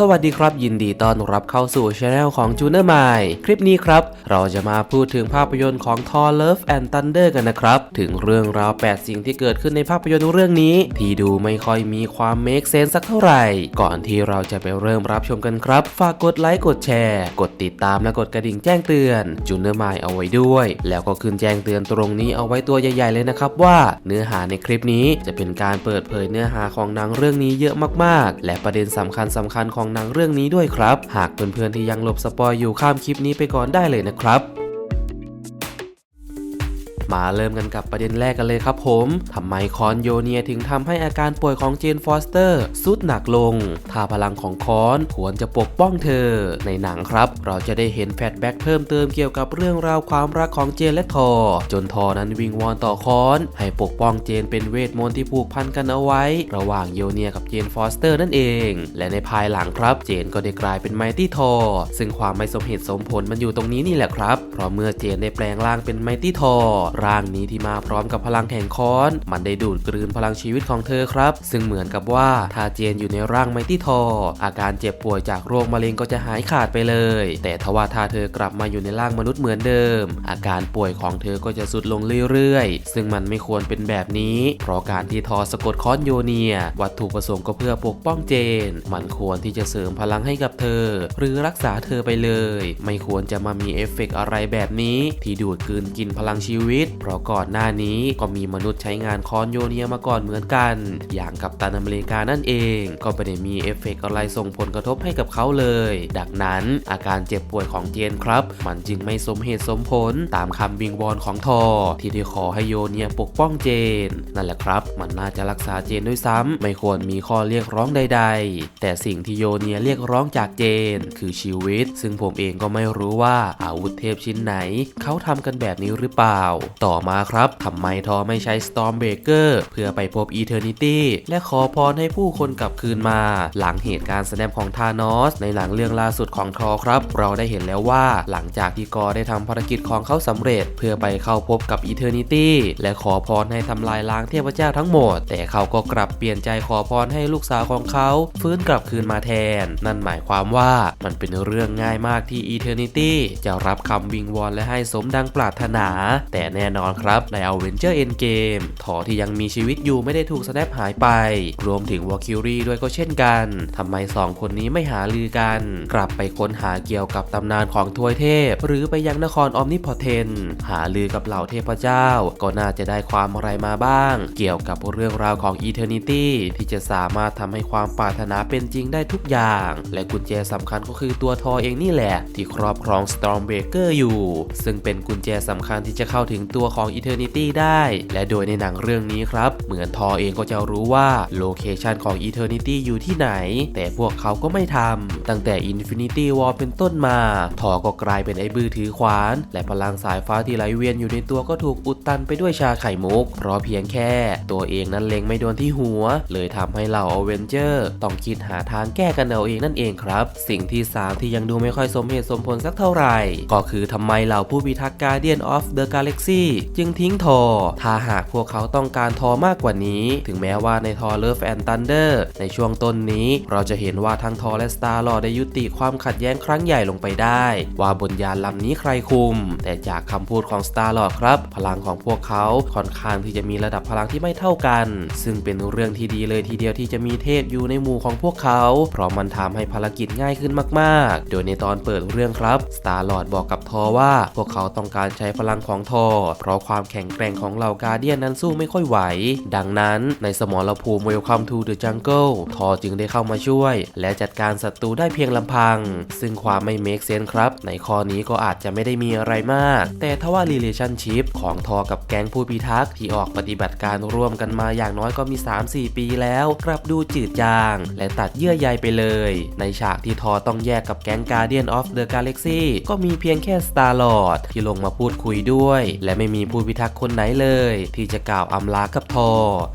สวัสดีครับยินดีต้อนรับเข้าสู่ช anel ของ j u n e r m i คลิปนี้ครับ เราจะมาพูดถึงภาพยนตร์ของ Thor Love and Thunder กันนะครับ ถึงเรื่องราว 8 สิ่งที่เกิดขึ้นในภาพยนตร์เรื่องนี้ ที่ดูไม่ค่อยมีความ make sense สักเท่าไหร่ ก่อนที่เราจะไปเริ่มรับชมกันครับ ฝากกดไลค์กดแชร์ กดติดตามและกดกระดิ่งแจ้งเตือน j u n e r m i เอาไว้ด้วย แล้วก็ขึ้นแจ้งเตือนตรงนี้เอาไว้ตัวใหญ่ ๆ เลยนะครับว่า เนื้อหาในคลิปนี้จะเป็นการเปิดเผยเนื้อหาของหนังเรื่องนี้เยอะมากๆ และประเด็นสำคัญสำคัญของของหนังเรื่องนี้ด้วยครับ หากเพื่อนๆที่ยังหลบสปอยอยู่ข้ามคลิปนี้ไปก่อนได้เลยนะครับ มาเริ่มกันกับประเด็นแรกกันเลยครับผมทำไมคอนโยเนียถึงทำให้อาการป่วยของเจนฟอสเตอร์สุดหนักลง ถ้าพลังของคอนควรจะปกป้องเธอ ในหนังครับ เราจะได้เห็นแฟลชแบ็กเพิ่มเติมเกี่ยวกับเรื่องราวความรักของเจนและทอ จนทอนั้นวิงวอนต่อคอน ให้ปกป้องเจนเป็นเวทมนต์ที่ผูกพันกันเอาไว้ ระหว่างโยเนียกับเจนฟอสเตอร์นั่นเอง และในภายหลังครับเจนก็ได้กลายเป็นไมตี้ทอ ซึ่งความไม่สมเหตุสมผลมันอยู่ตรงนี้นี่แหละครับ เพราะเมื่อเจนได้แปลงร่างเป็นไมตี้ทอร่างนี้ที่มาพร้อมกับพลังแห่งค้อน มันได้ดูดกลืนพลังชีวิตของเธอครับ ซึ่งเหมือนกับว่าถ้าเจนอยู่ในร่างไมตี้ทอ อาการเจ็บป่วยจากโรคมะเร็งก็จะหายขาดไปเลย แต่ทว่าถ้าเธอกลับมาอยู่ในร่างมนุษย์เหมือนเดิม อาการป่วยของเธอก็จะสุดลงเรื่อยๆ ซึ่งมันไม่ควรเป็นแบบนี้ เพราะการที่ทอสะกดค้อนโยเนีย วัตถุประสงค์ก็เพื่อปกป้องเจน มันควรที่จะเสริมพลังให้กับเธอ หรือรักษาเธอไปเลย ไม่ควรจะมามีเอฟเฟกต์อะไรแบบนี้ ที่ดูดกลืนกินพลังชีวิตเพราะก่อนหน้านี้ก็มีมนุษย์ใช้งานคอนโยเนียมาก่อนเหมือนกัน อย่างกับตันอเมริกานั่นเอง ก็ไม่ได้มีเอฟเฟกต์อะไรส่งผลกระทบให้กับเขาเลย ดังนั้นอาการเจ็บป่วยของเจนครับ มันจึงไม่สมเหตุสมผลตามคำวิงวอนของทอ ที่ได้ขอให้โยเนียปกป้องเจน นั่นแหละครับ มันน่าจะรักษาเจนด้วยซ้ำไม่ควรมีข้อเรียกร้องใด ๆ แต่สิ่งที่โยเนียเรียกร้องจากเจน คือชีวิต ซึ่งผมเองก็ไม่รู้ว่าอาวุธเทพชิ้นไหน เขาทำกันแบบนี้หรือเปล่าต่อมาครับทำไมทอไม่ใช้ Stormbreaker เพื่อไปพบ Eternity และขอพรให้ผู้คนกลับคืนมา หลังเหตุการณ์ snap ของธานอส ในหลังเรื่องล่าสุดของทอครับ เราได้เห็นแล้วว่าหลังจากที่กอได้ทำภารกิจของเขาสำเร็จ เพื่อไปเข้าพบกับ Eternity และขอพรให้ทำลายล้างเทพเจ้าทั้งหมด แต่เขาก็กลับเปลี่ยนใจขอพรให้ลูกสาวของเขา ฟื้นกลับคืนมาแทน นั่นหมายความว่ามันเป็นเรื่องง่ายมากที่ Eternity จะรับคำวิงวอนและให้สมดังปรารถนา แต่แน่น่นอนครับใน Avenger Endgame ทอที่ยังมีชีวิตอยู่ไม่ได้ถูกสแนปหายไป รวมถึงวอคิวรีด้วยก็เช่นกันทำไมสองคนนี้ไม่หาลือกัน กลับไปค้นหาเกี่ยวกับตำนานของทวยเทพ หรือไปยังนครออมนิพอเทน หาลือกับเหล่าเทพเจ้า ก็น่าจะได้ความอะไรมาบ้าง เกี่ยวกับเรื่องราวของ Eternity ที่จะสามารถทำให้ความปรารถนาเป็นจริงได้ทุกอย่าง และกุญแจสำคัญก็คือตัวทอเองนี่แหละ ที่ครอบครอง Stormbreaker อยู่ ซึ่งเป็นกุญแจสำคัญที่จะเข้าถึงตัวของ Eternity ได้ และโดยในหนังเรื่องนี้ครับ เหมือนทอเองก็จะรู้ว่าโลเคชันของ Eternity อยู่ที่ไหน แต่พวกเขาก็ไม่ทำตั้งแต่ Infinity War เป็นต้นมา ทอก็กลายเป็นไอ้บื้อถือขวาน และพลังสายฟ้าที่ไหลเวียนอยู่ในตัวก็ถูกอุดตันไปด้วยชาไข่มุก เพราะเพียงแค่ ตัวเองนั้นเล็งไม่โดนที่หัว เลยทำให้เหล่าอเวนเจอร์ต้องคิดหาทางแก้กันเอาเองนั่นเองครับ สิ่งที่ 3 ที่ยังดูไม่ค่อยสมเหตุสมผลสักเท่าไหร่ ก็คือทำไมเหล่าผู้พิทักษ์ Guardian of the จึงทิ้งทอ ถ้าหากพวกเขาต้องการทอมากกว่านี้ ถึงแม้ว่าในทอ Love and Thunder ในช่วงต้นนี้ เราจะเห็นว่าทั้งทอและ Star Lord ได้ยุติความขัดแย้งครั้งใหญ่ลงไปได้ ว่าบนยานลำนี้ใครคุม แต่จากคำพูดของ Star Lord ครับ พลังของพวกเขาค่อนข้างที่จะมีระดับพลังที่ไม่เท่ากัน ซึ่งเป็นเรื่องที่ดีเลยทีเดียวที่จะมีเทพอยู่ในหมู่ของพวกเขา เพราะมันทำให้ภารกิจง่ายขึ้นมากๆ โดยในตอนเปิดเรื่องครับ Star Lord บอกกับทอว่าพวกเขาต้องการใช้พลังของทอเพราะความแข็งแกร่งของเหล่ากาเดียนนั้นสู้ไม่ค่อยไหว ดังนั้นในสมรภูมิ Welcome to the Jungle ทอจึงได้เข้ามาช่วย และจัดการศัตรูได้เพียงลำพัง ซึ่งความไม่เมคเซนครับ ในข้อนี้ก็อาจจะไม่ได้มีอะไรมาก แต่ทว่า relationship ของทอกับแก๊งผู้พิทักษ์ที่ออกปฏิบัติการร่วมกันมาอย่างน้อยก็มี 3-4 ปีแล้วกลับดูจืดจาง และตัดเยื่อใยไปเลย ในฉากที่ทอต้องแยกกับแก๊ง Guardian of the Galaxy ก็มีเพียงแค่ Star Lord ที่ลงมาพูดคุยด้วย และไม่ไม่มีผู้พิทักษ์คนไหนเลย ที่จะกล่าวอำลากับทอ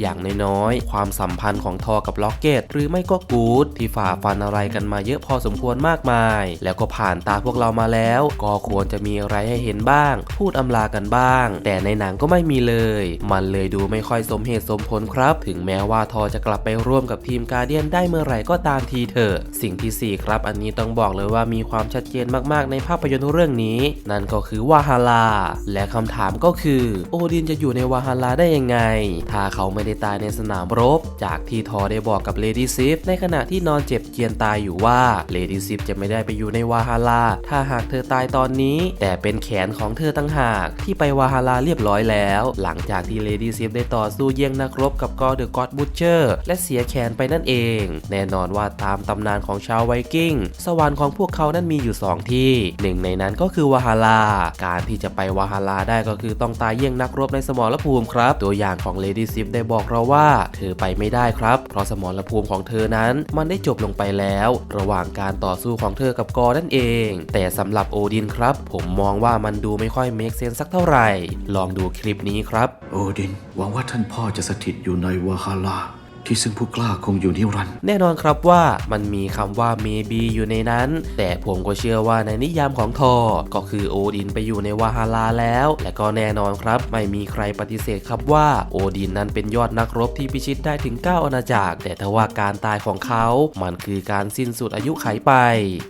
อย่างน้อยๆ ความสัมพันธ์ของทอกับล็อกเก็ตหรือไม่ก็กูดที่ฝ่าฟันอะไรกันมาเยอะพอสมควรมากมาย แล้วก็ผ่านตาพวกเรามาแล้ว ก็ควรจะมีอะไรให้เห็นบ้าง พูดอำลากันบ้าง แต่ในหนังก็ไม่มีเลย มันเลยดูไม่ค่อยสมเหตุสมผลครับ ถึงแม้ว่าทอจะกลับไปร่วมกับทีมการเดียนได้เมื่อไหร่ก็ตามทีเถอะสิ่งทีสี่4 ครับ อันนี้ต้องบอกเลยว่ามีความชัดเจนมากๆในภาพยนตร์เรื่องนี้ นั่นก็คือวาฮาลา และคำถามามก็คือ โอดินจะอยู่ในวาฮาลาได้ยังไง ถ้าเขาไม่ได้ตายในสนามรบ จากที่ทอได้บอกกับเลดี้ซิฟในขณะที่นอนเจ็บเจียนตายอยู่ว่าเลดี้ซิฟจะไม่ได้ไปอยู่ในวาฮาลาถ้าหากเธอตายตอนนี้ แต่เป็นแขนของเธอตั้งหากที่ไปวาฮาลาเรียบร้อยแล้ว หลังจากที่เลดี้ซิฟได้ต่อสู้เยี่ยงนักรบกับกอเดอะก็อดบูชเชอร์และเสียแขนไปนั่นเอง แน่นอนว่าตามตำนานของชาวไวกิ้ง สวรรค์ของพวกเขานั้นมีอยู่ 2 ที่ หนึ่งในนั้นก็คือวาฮาลา การที่จะไปวาฮาลาได้ก็็คือต้องตายเยี่ยงนักรบในสมรภูมิครับ ตัวอย่างของเลดี้ซิฟได้บอกเราว่า เธอไปไม่ได้ครับ เพราะสมรภูมิของเธอนั้นมันได้จบลงไปแล้ว ระหว่างการต่อสู้ของเธอกับกอนั่นเอง แต่สำหรับโอดินครับ ผมมองว่ามันดูไม่ค่อยเมคเซนสักเท่าไหร่ ลองดูคลิปนี้ครับ โอดินหวังว่าท่านพ่อจะสถิตอยู่ในวาฮาลา ที่ซึ่งผู้กล้าคงอยู่นิรันดร์แน่นอนครับว่ามันมีคำว่า maybe อยู่ในนั้น แต่ผมก็เชื่อว่าในนิยามของทอ ก็คือโอดินไปอยู่ในวาฮาลาแล้ว และก็แน่นอนครับ ไม่มีใครปฏิเสธครับว่าโอดินนั้นเป็นยอดนักรบที่พิชิตได้ถึง 9 อาณาจักร แต่ทว่าการตายของเขา มันคือการสิ้นสุดอายุไขไป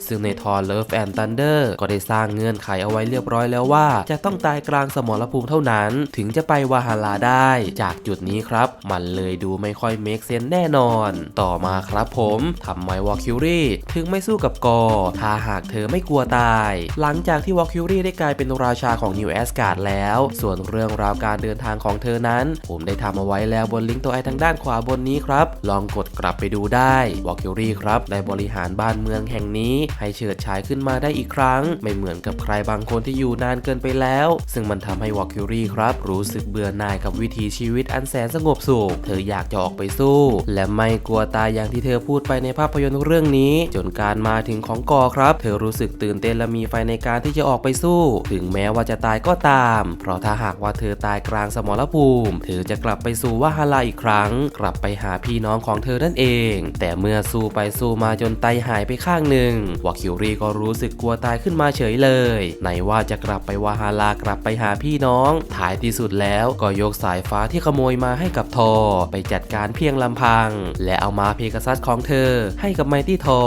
ซึ่งในทอ Love and Thunder ก็ได้สร้างเงื่อนไขเอาไว้เรียบร้อยแล้วว่า จะต้องตายกลางสมรภูมิเท่านั้น ถึงจะไปวาฮาลาได้ จากจุดนี้ครับ มันเลยดูไม่ค่อยเมคเซนแน่นอน ต่อมาครับผมทำไมวอลคิวรี่ถึงไม่สู้กับกอ ถ้าหากเธอไม่กลัวตาย หลังจากที่วอลคิวรี่ได้กลายเป็นราชาของนิวแอสการ์ดแล้ว ส่วนเรื่องราวการเดินทางของเธอนั้น ผมได้ทำเอาไว้แล้วบนลิงก์ตัวไอทางด้านขวาบนนี้ครับ ลองกดกลับไปดูได้วอลคิวรี่ครับได้บริหารบ้านเมืองแห่งนี้ ให้เฉิดฉายขึ้นมาได้อีกครั้ง ไม่เหมือนกับใครบางคนที่อยู่นานเกินไปแล้ว ซึ่งมันทำให้วอลคิวรี่ครับ รู้สึกเบื่อหน่ายกับวิถีชีวิตอันแสนสงบสุข เธออยากจะออกไปสู้และไม่กลัวตายอย่างที่เธอพูดไปในภาพยนตร์เรื่องนี้ จนการมาถึงของกอครับ เธอรู้สึกตื่นเต้นและมีไฟในการที่จะออกไปสู้ ถึงแม้ว่าจะตายก็ตาม เพราะถ้าหากว่าเธอตายกลางสมรภูมิ เธอจะกลับไปสู่วาฮาลาอีกครั้ง กลับไปหาพี่น้องของเธอนั่นเอง แต่เมื่อสู้ไปสู้มาจนไตหายไปข้างหนึ่งวาคิวรีก็รู้สึกกลัวตายขึ้นมาเฉยเลยไหนว่าจะกลับไปวาฮาลากลับไปหาพี่น้อง ท้ายที่สุดแล้วก็ยกสายฟ้าที่ขโมยมาให้กับทอ ไปจัดการเพียงลำพัง และเอามาเพกซัสของเธอ ให้กับไมตี้ทอ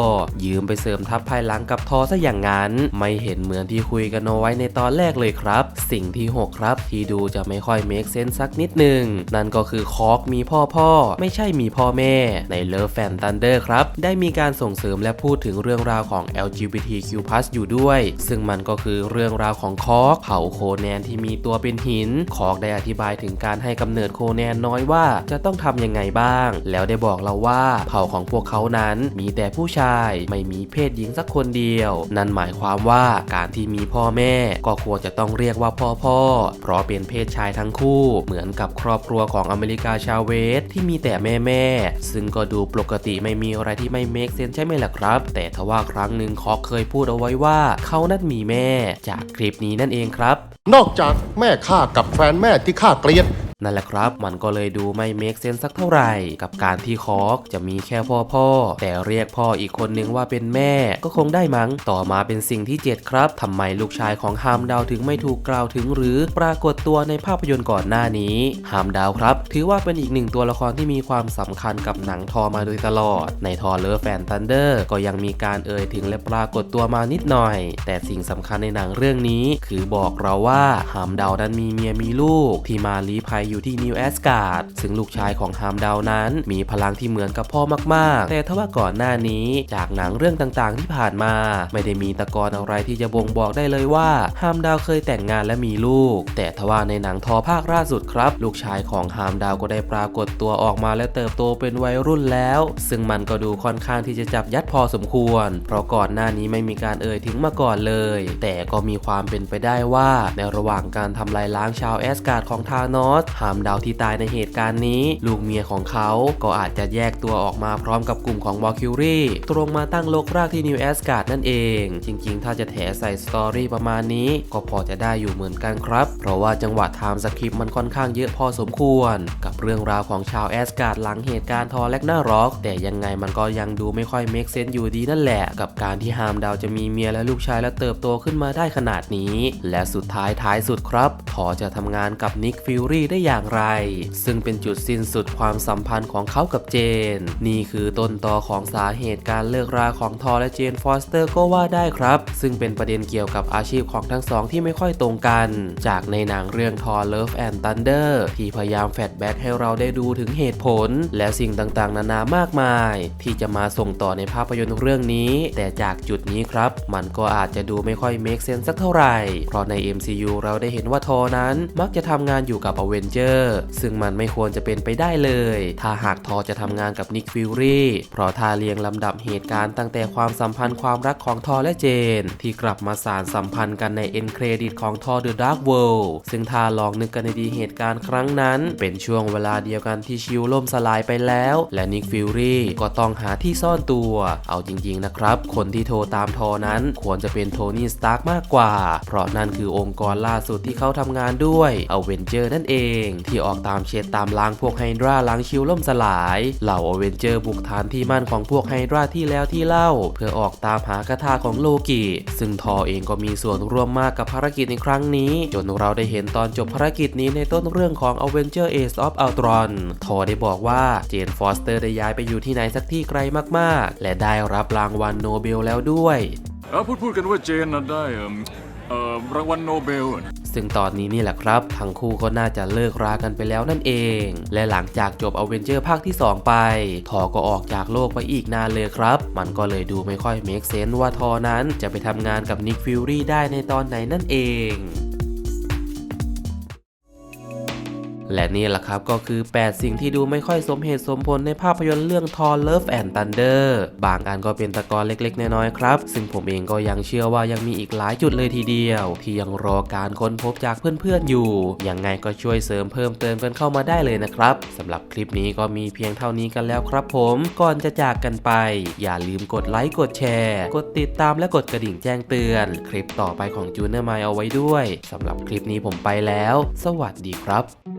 ยืมไปเสริมทัพภายหลังกับทอซะอย่างนั้น ไม่เห็นเหมือนที่คุยกันเอาไว้ในตอนแรกเลยครับ สิ่งที่ 6 ครับ ที่ดูจะไม่ค่อยเมคเซนสักนิดหนึ่งนั่นก็คือคอกมีพ่อพ่อ ไม่ใช่มีพ่อแม่ ในเลิฟแฟนตันเดอร์ครับ ได้มีการส่งเสริมและพูดถึงเรื่องราวของ LGBTQ+ อยู่ด้วย ซึ่งมันก็คือเรื่องราวของคอกเผ่าโคแนนที่มีตัวเป็นหิน คอกได้อธิบายถึงการให้กำเนิดโคแนนน้อยว่าจะต้องทำยังไงบ้างแล้วได้บอกเราว่าเผ่าของพวกเขานั้นมีแต่ผู้ชายไม่มีเพศหญิงสักคนเดียว นั่นหมายความว่าการที่มีพ่อแม่ก็ควรจะต้องเรียกว่าพ่อพ่อ เพราะเป็นเพศชายทั้งคู่ เหมือนกับครอบครัวของอเมริกาชาวเวสที่มีแต่แม่แม่ ซึ่งก็ดูปกติไม่มีอะไรที่ไม่เมคเซนใช่ไหมล่ะครับ แต่ทว่าครั้งหนึ่งคอกเคยพูดเอาไว้ว่าเขานั้นมีแม่ จากคลิปนี้นั่นเองครับ นอกจากแม่ข้ากับแฟนแม่ที่ข้าเกลียด นั่นแหละครับ มันก็เลยดูไม่เมคเซนสักเท่าไหร่ กับการที่คอกจะมีแค่พ่อพ่อ แต่เรียกพ่ออีกคนนึงว่าเป็นแม่ก็คงได้มั้ง ต่อมาเป็นสิ่งที่ 7 ครับทำไมลูกชายของฮามดาวถึงไม่ถูกกล่าวถึง หรือปรากฏตัวในภาพยนตร์ก่อนหน้านี้ฮามดาวครับ ถือว่าเป็นอีกหนึ่งตัวละครที่มีความสำคัญกับหนังทอมาโดยตลอด ในทอเลอร์แฟนทันเดอร์ก็ยังมีการเอ่ยถึงและปรากฏตัวมานิดหน่อย แต่สิ่งสำคัญในหนังเรื่องนี้ คือบอกเราว่าฮามดาวนั้นมีเมียมีลูกที่มาลี้ภัยอยู่ที่นิวแอสการ์ดซึ่งลูกชายของฮามดาวนั้น มีพลังที่เหมือนกับพ่อมากๆ แต่ทว่าก่อนหน้านี้จากหนังเรื่องต่างๆ ที่ผ่านมา ไม่ได้มีตะกอนอะไรที่จะบ่งบอกได้เลยว่าฮามดาวเคยแต่งงานและมีลูก แต่ทว่าในหนังทอภาคล่าสุดครับ ลูกชายของฮามดาวก็ได้ปรากฏตัวออกมาและเติบโตเป็นวัยรุ่นแล้ว ซึ่งมันก็ดูค่อนข้างที่จะจับยัดพอสมควร เพราะก่อนหน้านี้ไม่มีการเอ่ยถึงมาก่อนเลย แต่ก็มีความเป็นไปได้ว่าในระหว่างการทำลายล้างชาวแอสการ์ดของธานอสหามดาวที่ตายในเหตุการณ์นี้ ลูกเมียของเขาก็อาจจะแยกตัวออกมาพร้อมกับกลุ่มของวอลคิวรี่ตรงมาตั้งโลกรากที่นิวแอสการ์ดนั่นเอง จริงๆ ถ้าจะแถใส่สตอรี่ประมาณนี้ ก็พอจะได้อยู่เหมือนกันครับ เพราะว่าจังหวะไทม์สคริปต์มันค่อนข้างเยอะพอสมควร กับเรื่องราวของชาวแอสการ์ดหลังเหตุการณ์ทอแลกหน้าร็อก แต่ยังไงมันก็ยังดูไม่ค่อยเมคเซนต์อยู่ดีนั่นแหละ กับการที่ฮามดาวจะมีเมียและลูกชายและเติบโตขึ้นมาได้ขนาดนี้ และสุดท้ายท้ายสุดครับทอจะทำงานกับนิกฟิลรี่ได้อย่างไร ซึ่งเป็นจุดสิ้นสุดความสัมพันธ์ของเขากับเจน นี่คือต้นตอของสาเหตุการเลิกราของทอและเจนฟอสเตอร์ก็ว่าได้ครับ ซึ่งเป็นประเด็นเกี่ยวกับอาชีพของทั้งสองที่ไม่ค่อยตรงกัน จากในหนังเรื่องทอ Love and Thunder ที่พยายามแฟลชแบ็กให้เราได้ดูถึงเหตุผล และสิ่งต่างๆ นานามากมาย ที่จะมาส่งต่อในภาพยนตร์เรื่องนี้ แต่จากจุดนี้ครับ มันก็อาจจะดูไม่ค่อยเมคเซนสักเท่าไหร่ เพราะใน MCU เราได้เห็นว่าทอนั้นมักจะทำงานอยู่กับอเวนเจอร์ซึ่งมันไม่ควรจะเป็นไปได้เลย ถ้าหากทอจะทำงานกับนิกฟิลรี่เพราะถ้าเรียงลำดับเหตุการณ์ตั้งแต่ความสัมพันธ์ความรักของทอและเจน ที่กลับมาสารสัมพันธ์กันในเอ็นเครดิตของทอ The Dark World ซึ่งถ้าลองนึกกันในดีเหตุการณ์ครั้งนั้น เป็นช่วงเวลาเดียวกันที่ชิวล่มสลายไปแล้ว และนิกฟิลรี่ก็ต้องหาที่ซ่อนตัว เอาจริงๆนะครับ คนที่โทรตามทอนั้นควรจะเป็นโทนี่สตาร์กมากกว่า เพราะนั่นคือองค์กรล่าสุดที่เขาทำงานด้วย อเวนเจอร์นั่นเองที่ออกตามเช็ดตามล้างพวกไฮดราล้างชิวล่มสลาย เหล่าอเวนเจอร์บุกฐานที่มั่นของพวกไฮดราที่แล้วที่เล่า เพื่อออกตามหากระทาของโลกิ ซึ่งทอเองก็มีส่วนร่วมมากกับภารกิจในครั้งนี้ จนเราได้เห็นตอนจบภารกิจนี้ในต้นเรื่องของ Avenger Age of Ultron ทอได้บอกว่าเจนฟอสเตอร์ได้ย้ายไปอยู่ที่ไหนสักที่ไกลมากๆ และได้รับรางวัลโนเบลแล้วด้วยเออพูดพูดกันว่าเจนน่ะได้ เอ่อรางวัลโนเบลซึ่งตอนนี้นี่แหละครับ ทั้งคู่ก็น่าจะเลิกรากันไปแล้วนั่นเอง และหลังจากจบอเวนเจอร์ภาคที่ 2 ไป ทอก็ออกจากโลกไปอีกนานเลยครับ มันก็เลยดูไม่ค่อยเมคเซนส์ว่าทอนั้นจะไปทำงานกับนิกฟิวรี่ได้ในตอนไหนนั่นเอง และนี่แหละครับก็คือ 8 สิ่งที่ดูไม่ค่อยสมเหตุสมผลในภาพยนตร์เรื่อง Thor Love and Thunder บางอันก็เป็นตะกอนเล็กๆ น้อยๆ ครับ ซึ่งผมเองก็ยังเชื่อว่ายังมีอีกหลายจุดเลยทีเดียว ที่ยังรอการค้นพบจากเพื่อนๆอยู่ ยังไงก็ช่วยเสริมเพิ่มเติมกันเข้ามาได้เลยนะครับสำหรับคลิปนี้ก็มีเพียงเท่านี้กันแล้วครับผมก่อนจะจากกันไป อย่าลืมกดไลค์กดแชร์ กดติดตามและกดกระดิ่งแจ้งเตือน คลิปต่อไปของจูเนอร์ไมเอาไว้ด้วยสำหรับคลิปนี้ผมไปแล้ว สวัสดีครับ